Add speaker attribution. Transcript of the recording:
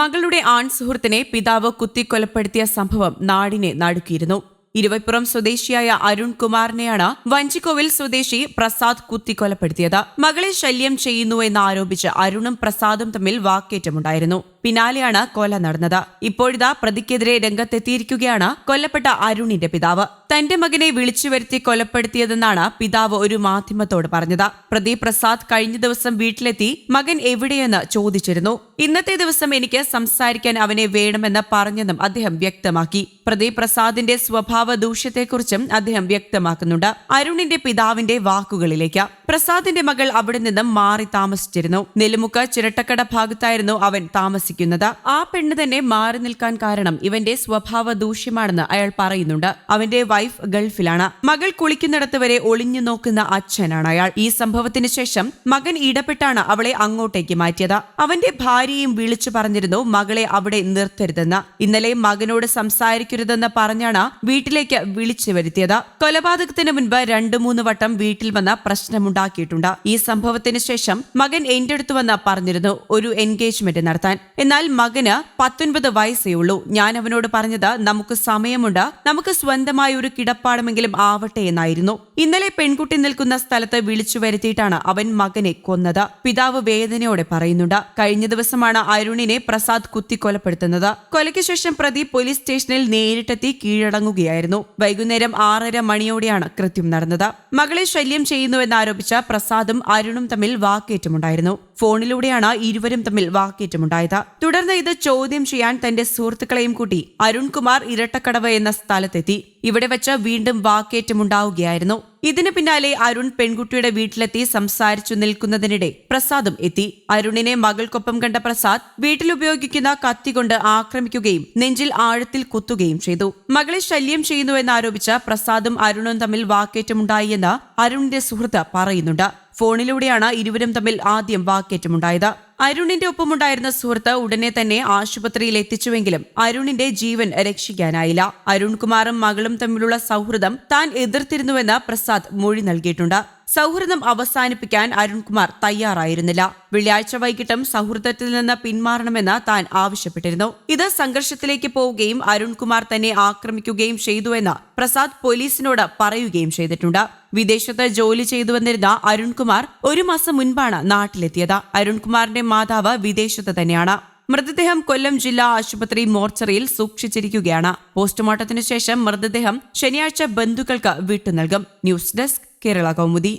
Speaker 1: മകളുടെ ആൺ സുഹൃത്തിനെ പിതാവ് കുത്തിക്കൊലപ്പെടുത്തിയ സംഭവം നാടിനെ നടുക്കിയിരുന്നു. ഇരുവപ്പുറം സ്വദേശിയായ അരുൺ കുമാറിനെയാണ് വഞ്ചിക്കോവിൽ സ്വദേശി പ്രസാദ് കുത്തിക്കൊലപ്പെടുത്തിയത്. മകളെ ശല്യം ചെയ്യുന്നു എന്ന് ആരോപിച്ച് അരുണും പ്രസാദും തമ്മിൽ വാക്കേറ്റമുണ്ടായിരുന്നു. പിന്നാലെയാണ് കൊല നടന്നത്. ഇപ്പോഴിതാ പ്രതിക്കെതിരെ രംഗത്തെത്തിയിരിക്കുകയാണ് കൊല്ലപ്പെട്ട അരുണിന്റെ പിതാവ്. തന്റെ മകനെ വിളിച്ചു വരുത്തി കൊലപ്പെടുത്തിയതെന്നാണ് പിതാവ് ഒരു മാധ്യമത്തോട് പറഞ്ഞത്. പ്രദീപ് പ്രസാദ് കഴിഞ്ഞ ദിവസം വീട്ടിലെത്തി മകൻ എവിടെയെന്ന് ചോദിച്ചിരുന്നു. ഇന്നത്തെ ദിവസം എനിക്ക് സംസാരിക്കാൻ അവനെ വേണമെന്ന് പറഞ്ഞെന്നും അദ്ദേഹം വ്യക്തമാക്കി. പ്രദീപ് പ്രസാദിന്റെ സ്വഭാവ ദൂഷ്യത്തെക്കുറിച്ചും അദ്ദേഹം വ്യക്തമാക്കുന്നുണ്ട്. അരുണിന്റെ പിതാവിന്റെ വാക്കുകളിലേക്ക്. പ്രസാദിന്റെ മകൾ അവിടെ നിന്നും മാറി താമസിച്ചിരുന്നു. നെല്ലുമുക്ക് ചിരട്ടക്കട ഭാഗത്തായിരുന്നു അവൻ താമസിക്കുന്നത്. ആ പെണ്ണ് തന്നെ മാറി നിൽക്കാൻ കാരണം ഇവന്റെ സ്വഭാവ ദൂഷ്യമാണെന്ന് അയാൾ പറയുന്നുണ്ട്. അവന്റെ വൈഫ് ഗൾഫിലാണ്. മകൾ കുളിക്കുന്നിടത്ത് വരെ ഒളിഞ്ഞു നോക്കുന്ന അച്ഛനാണ് അയാൾ. ഈ സംഭവത്തിന് ശേഷം മകൻ ഇടപെട്ടാണ് അവളെ അങ്ങോട്ടേക്ക് മാറ്റിയത്. അവന്റെ ഭാര്യയും വിളിച്ചു പറഞ്ഞിരുന്നു മകളെ അവിടെ നിർത്തരുതെന്ന്. ഇന്നലെ മകനോട് സംസാരിക്കരുതെന്ന് പറഞ്ഞാണ് വീട്ടിലേക്ക് വിളിച്ചു വരുത്തിയത്. കൊലപാതകത്തിന് മുൻപ് രണ്ടു മൂന്ന് വട്ടം വീട്ടിൽ വന്ന പ്രശ്നമുണ്ടാക്കിയിട്ടുണ്ട്. ഈ സംഭവത്തിന് ശേഷം മകൻ എന്റെ അടുത്ത് വന്ന് പറഞ്ഞിരുന്നു ഒരു എൻഗേജ്മെന്റ് നടത്താൻ. എന്നാൽ മകന് പത്തൊൻപത് വയസ്സേ ഉള്ളൂ. ഞാൻ അവനോട് പറഞ്ഞത് നമുക്ക് സമയമുണ്ട്. നമുക്ക് സ്വന്തമായ ഒരു കിടപ്പാടമെങ്കിലും ആവട്ടെ എന്നായിരുന്നു. ഇന്നലെ പെൺകുട്ടി നിൽക്കുന്ന സ്ഥലത്ത് വിളിച്ചു വരുത്തിയിട്ടാണ് അവൻ മകനെ കൊന്നത്. പിതാവ് വേദനയോടെ പറയുന്നുണ്ട് കഴിഞ്ഞ ദിവസമാണ് അരുണിനെ പ്രസാദ് കുത്തിക്കൊലപ്പെടുത്തുന്നത്. കൊലയ്ക്ക് ശേഷം പ്രതി പോലീസ് സ്റ്റേഷനിൽ നേരിട്ടെത്തി കീഴടങ്ങുകയായിരുന്നു. വൈകുന്നേരം ആറര മണിയോടെയാണ് കൃത്യം നടന്നത്. മകളെ ശല്യം ചെയ്യുന്നുവെന്നാരോപിച്ച പ്രസാദും അരുണും തമ്മിൽ വാക്കേറ്റമുണ്ടായിരുന്നു. ഫോണിലൂടെയാണ് ഇരുവരും തമ്മിൽ വാക്കേറ്റമുണ്ടായത്. തുടർന്ന് ഇത് ചോദ്യം ചെയ്യാൻ തന്റെ സുഹൃത്തുക്കളെയും കൂട്ടി അരുൺകുമാർ ഇരട്ടക്കടവ് എന്ന സ്ഥലത്തെത്തി. ഇവിടെ വെച്ച് വീണ്ടും വാക്കേറ്റമുണ്ടാവുകയായിരുന്നു. ഇതിന് പിന്നാലെ അരുൺ പെൺകുട്ടിയുടെ വീട്ടിലെത്തി സംസാരിച്ചു നിൽക്കുന്നതിനിടെ പ്രസാദും എത്തി. അരുണിനെ മകൾക്കൊപ്പം കണ്ട പ്രസാദ് വീട്ടിൽ ഉപയോഗിക്കുന്ന കത്തി കൊണ്ട് ആക്രമിക്കുകയും നെഞ്ചിൽ ആഴത്തിൽ കുത്തുകയും ചെയ്തു. മകളെ ശല്യം ചെയ്യുന്നുവെന്നാരോപിച്ച് പ്രസാദും അരുണും തമ്മിൽ വാക്കേറ്റമുണ്ടായി എന്ന് അരുണിന്റെ സുഹൃത്ത് പറയുന്നുണ്ട്. ഫോണിലൂടെയാണ് ഇരുവരും തമ്മിൽ ആദ്യം വാക്കേറ്റമുണ്ടായത്. അരുണിന്റെ ഒപ്പമുണ്ടായിരുന്ന സുഹൃത്ത് ഉടനെ തന്നെ ആശുപത്രിയിൽ എത്തിച്ചുവെങ്കിലും അരുണിന്റെ ജീവൻ രക്ഷിക്കാനായില്ല. അരുൺകുമാറും മകളും തമ്മിലുള്ള സൗഹൃദം താൻ എതിർത്തിരുന്നുവെന്ന് പ്രസാദ് മൊഴി നൽകിയിട്ടുണ്ട്. സൗഹൃദം അവസാനിപ്പിക്കാൻ അരുൺകുമാർ തയ്യാറായിരുന്നില്ല. വെള്ളിയാഴ്ച വൈകിട്ടും സൗഹൃദത്തിൽ നിന്ന് പിന്മാറണമെന്ന് താൻ ആവശ്യപ്പെട്ടിരുന്നു. ഇത് സംഘർഷത്തിലേക്ക് പോവുകയും അരുൺകുമാർ തന്നെ ആക്രമിക്കുകയും ചെയ്തുവെന്ന് പ്രസാദ് പോലീസിനോട് പറയുകയും ചെയ്തിട്ടുണ്ട്. വിദേശത്ത് ജോലി ചെയ്തു വന്നിരുന്ന അരുൺകുമാർ ഒരു മാസം മുൻപാണ് നാട്ടിലെത്തിയത്. അരുൺകുമാറിന്റെ മാതാവ് വിദേശത്ത് തന്നെയാണ്. മൃതദേഹം കൊല്ലം ജില്ലാ ആശുപത്രി മോർച്ചറിയിൽ സൂക്ഷിച്ചിരിക്കുകയാണ്. പോസ്റ്റ്മോർട്ടത്തിനു ശേഷം മൃതദേഹം ശനിയാഴ്ച ബന്ധുക്കൾക്ക് വിട്ടു നൽകും ന്യൂസ് ഡെസ്ക് കേരള കൗമുദി.